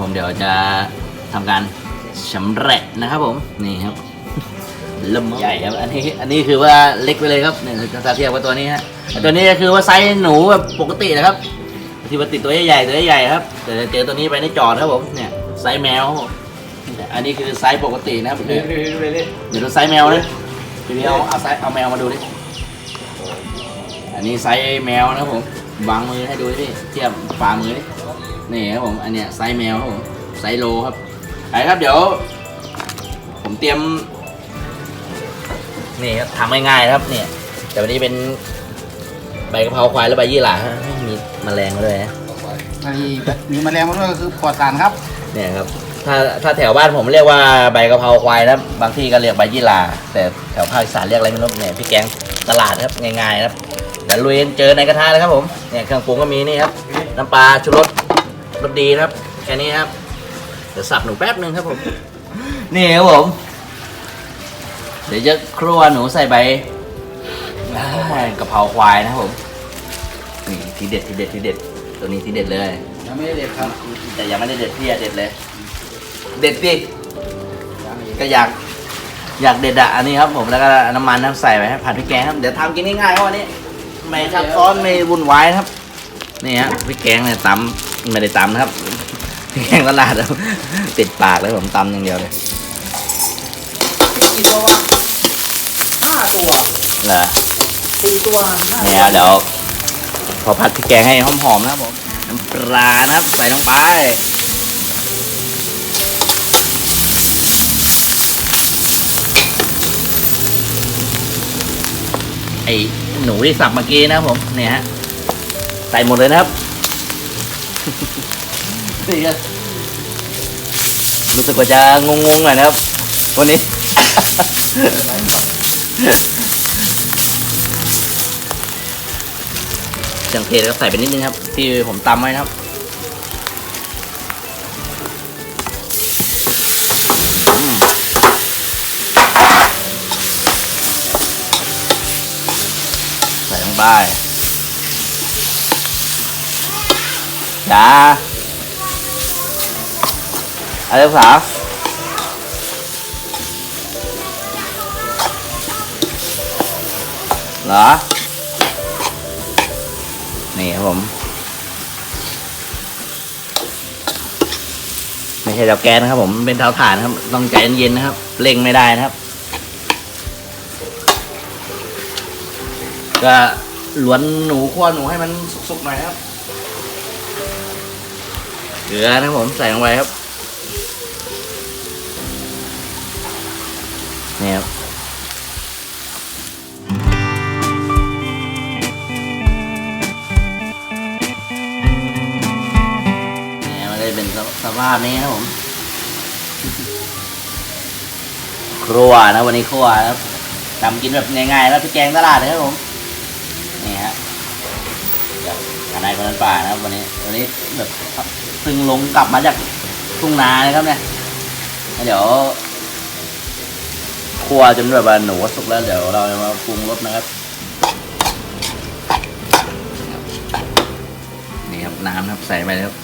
ผมเดี๋ยวจะทำการชำแหละนะครับผมนี่ครับเริ่มใหญ่ครับอันนี้อันนี้คือว่าเล็กไปเลยครับเนี่ยถ้าเทียบกับตัวนี้ฮะไอ้ตัวนี้ก็คือว่าไซส์หนูแบบปกตินะครับที่ว่าติดตัวใหญ่ๆตัวใหญ่ๆครับแต่เจอตัวนี้ไปในจอดครับผมเนี่ยไซส์แมวครับผมอันนี้คือไซส์ปกตินะครับเนี่ยเดี๋ยวดูไซส์แมวเลยทีนี้เอาเอาไซส์เอาแมวมาดูดิอันนี้ไซส์แมวนะครับผม วางมือให้ดูดิเทียบฝ่ามือดินี่ครับผมอันเนี้ยไซส์แมวครับผมไซส์โลครับไปครับเดี๋ยว ผมเตรียม นี่ครับทำง่ายๆครับเนี่ย แต่วันนี้เป็นใบกะเพราควายและใบยี่หร่าฮะมีแมลงมาด้วยนะมีมีแมลงมาด้วยก็คือปลอดสารครับ เนี่ยครับ ถ้าถ้าแถวบ้านผมเรียกว่าใบกะเพราควายนะบางที่ก็เรียกใบยี่หร่าแต่แถวภาคอีสานเรียกอะไรไม่รู้เนี่ยพี่แกงตลาดครับง่ายๆครับเดี๋ยวลุยเจอในกระทะเลยครับผมเนี่ยเครื่องปรุงก็มีนี่ครับน้ำปลาชูรสรสดีนะครับแค่นี้ครับเดี๋ยวสับหนูแป๊บนึงครับผม นี่ครับผม เดี๋ยวจะครัวหนูใส่ใบอ่ากะเพราควายนะครับผมนี่ทีเด็ดทีเด็ดทีเด็ด ตัวนี้ทีเด็ดเลย ยังไม่ได้เด็ดครับ แต่ยังไม่ได้เด็ดพี่อะเด็ดเลย เด็ดดิยังอีกก็อยากอยากเด็ดอะอันนี้ครับผมแล้วก็น้ำมันน้ำใส่ไปให้ผัดพริกแกงครับ เดี๋ยวทำกินง่ายๆครับวันนี้ ไม่ซับซ้อนไม่วุ่นวายนะครับ นี่ฮะพริกแกงเนี่ยตำไม่ได้ตำนะครับพริกแกงตลาดครับติดปากเลยผมตำอย่างเดียวเลยกี่ตัววะห้าตัวเหรอสี่ตัวห้าเนี่ยเดี๋ยวพอผัดพริกแกงให้หอมๆนะครับผมน้ำปลานะครับใส่ลงไปไอ้ หนูที่สับเมื่อกี้นะครับผมเนี่ยฮะใส่หมดเลยนะครับนี่ก็รู้สึกว่าจะงงๆหน่อยนะครับ วันนี้เครื่องเทศก็ใส่ไปนิดนึงครับ ที่ผมตำไว้นะครับ ไปจ้าอะไรภาษาเหรอ นี่ครับผม ไม่ใช่เตาแก๊สนะครับผม เป็นเตาถ่านครับ ต้องใจเย็นๆนะครับ เร่งไม่ได้นะครับ ก็ หลวนหนูคั่วหนูให้มันสุกๆหน่อยครับเกลือนะผมใส่ลงไปครับนี่ครับเนี่ยมันได้เป็นสภาพนี้ครับผม ครัวนะวันนี้ครัวครับทำกินแบบง่ายๆแล้วพี่แกงตลาดนะครับผมนี่ฮะเดี๋ยวท นายคนนั้นป่านะครับวันนี้วันนี้แบบเพิ่งลงกลับมาจากทุ่งนานะครับเนี่ยเดี๋ยวครัวจนแบบว่าหนูสุกแล้วเดี๋ยวเราจะมาปรุงรสนะครับนี่ครับน้ำครับใส่ไปเลยครับ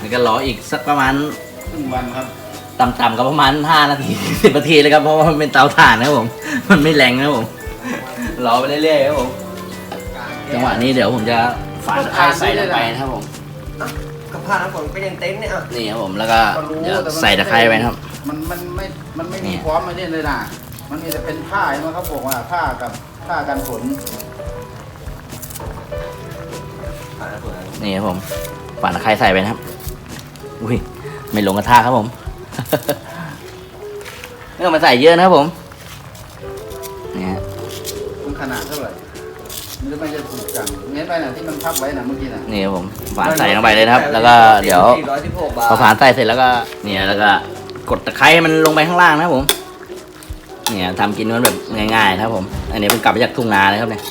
นี่ก็รออีกสักประมาณครึ่งวันครับ ต่ำๆก็ประมาณ5นาที10นาทีเลยครับเพราะว่ามันเป็นเตาถ่านนะครับผม มันไม่แรงนะครับผมรอไปเรื่อยๆครับผมจังหวะนี้เดี๋ยวผมจะฝานตะไคร้ใส่ลงไปนะครับผมกับผ้าน้ำฝนก็ยังเต็มเนี่ยอะนี่ครับผมแล้วก็ก็รู้เดี๋ยวแต่มันใส่ตะไคร้ไปนะครับ มันมันไม่มันไม่เนี่มียพร้อมมาเนี่ยเลยนะมันมีแต่เป็นผ้าใช่ไหมครับบอกว่าผ้ากับผ้ากันฝนนี่ครับผมฝานตะไคร้ใส่ไปนะครับ อุ้ยไม่ลงกระทะครับผม ไม่ต้องมาใส่เยอะนะครับผมนี่ฮะมันขนาดเท่าไหร่มันจะไม่จะถูกจังเน้นไปน่ะที่มันพับไว้น่ะเมื่อกี้น่ะนี่ครับผมฝานใส่ลงไปเลยนะครับ แล้วก็เดี๋ยวสี่ร้อยสิบหกบาทพอฝานใส่เสร็จแล้วก็ เนี่ยแล้วก็กดตะไคร้ให้มันลงไปข้างล่างนะครับผม เนี่ยทำกินมันแบบง่ายๆนะครับผม อันนี้เป็นกลับมาจากทุ่งนาเลยครับเนี่ย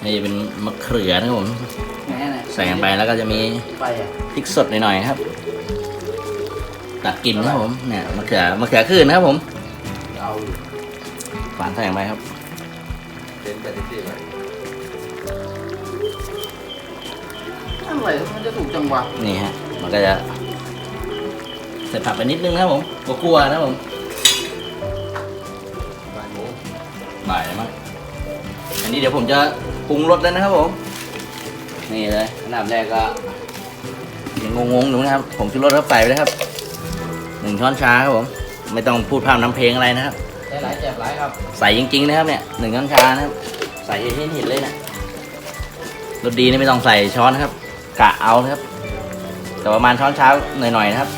นนี่เป็นมะเขือนะครับผมแหน่น่ะใส่ลงไปแล้วก็จะมีไปอะพริกสดหน่อยๆครับ ตัดกลิ่นนะครับผม เนี่ยมะเขือมะเขือขึ้นนะครับผมเอาอยู่ฝานใส่ลงไปครับเต็นแต่ที่สี่ไปอะไรมันจะถูกจังหวะนี่ฮะ มันก็จะใส่ผักไปนิดนึงนะครับผมกลัวๆนะครับผมบ่ายโมงบ่ายแล้วมั้งอันนี้เดี๋ยวผมจะ ปรุงรสแล้วนะครับผม นี่เลยอันดับแรกก็ยังงงๆอยู่นะครับ ผมชูรสเข้าไปไปเลยครับหนึ่งช้อนชาครับผม ไม่ต้องพูดพร่ำน้ำเพลงอะไรนะครับได้หลายเจ็บหลายครับ ใส่จริงๆนะครับเนี่ยหนึ่งช้อนชานะครับ ใส่ให้เห็นเลยนะรสดีนี่ไม่ต้องใส่ช้อนนะครับกะเอานะครับ แต่ประมาณช้อนเช้าหน่อยๆนะครับ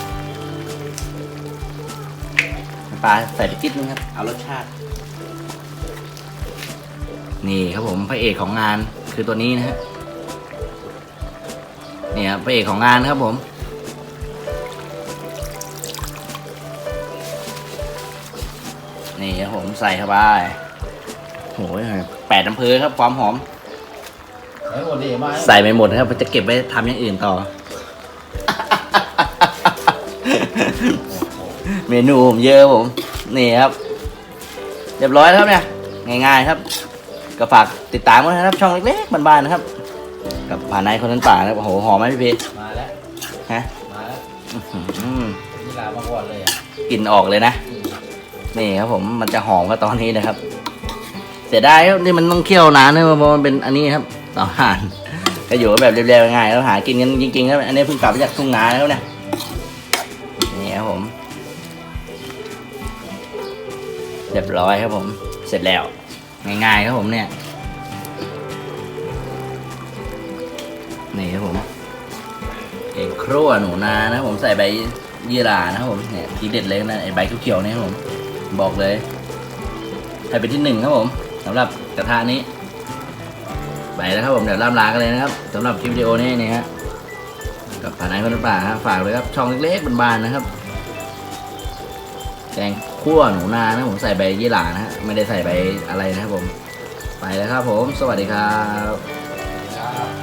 น้ำปลาใส่ไปนิดนึงครับ เอารสชาติ นี่ครับผมพระเอกของงานคือตัวนี้นะฮะนี่ครับพระเอกของงานครับผมนี่ครับผมใส่เข้าไปโอ้ยแปดอำเภอครับความหอมไหนหมดดีมาใส่ไปหมดครับจะเก็บไว้ทำอย่างอื่นต่อ เมนูผมเยอะผม นี่ครับ เรียบร้อยครับเนี่ย ง่ายๆครับ ก็ฝากติดตามกันนะครับ ช่องเล็กๆบ้านๆนะครับ กับผ่านในคนนั้นป่านะครับโอ้โหหอมไหมพี่พีมาแล้ว ฮะมาแล้วอื้อหือนี่ลามาก่อนเลยอะกลิ่นออกเลยนะนี่ครับผมมันจะหอมก็ตอนนี้นะครับ เสียดายครับนี่มันต้องเคี่ยวนานนะเพราะมันเป็นอันนี้ครับต่อห่าน ก็อยู่แบบเรียบๆง่ายๆแล้วหากินกันจริงๆครับอันนี้เพิ่งกลับมาจากทุ่งนาแล้วเนี่ยนี่ครับผม เรียบร้อยครับผม เสร็จแล้ว ง่ายๆครับผมเนี่ย นี่ครับผมเอกครัวหนูนานะครับผมใส่ใบยี่หร่านะครับผมเนี่ยทีเด็ดเลยนะไอใบเขียวๆเนี่ยครับผมบอกเลยให้เป็นที่หนึ่งครับผมสำหรับกระทะนี้ ไปแล้วครับผมเดี๋ยวล่ำลากันเลยนะครับสำหรับคลิปวิดีโอนี้นี่ฮะกับผ่านไอคนป่าฮะฝากเลยครับช่องเล็กๆบานๆนะครับ แกงคั่วหนูนานะผมใส่ใบยี่หร่านะฮะไม่ได้ใส่ใบอะไรนะครับผม ไปแล้วครับผม สวัสดีครับ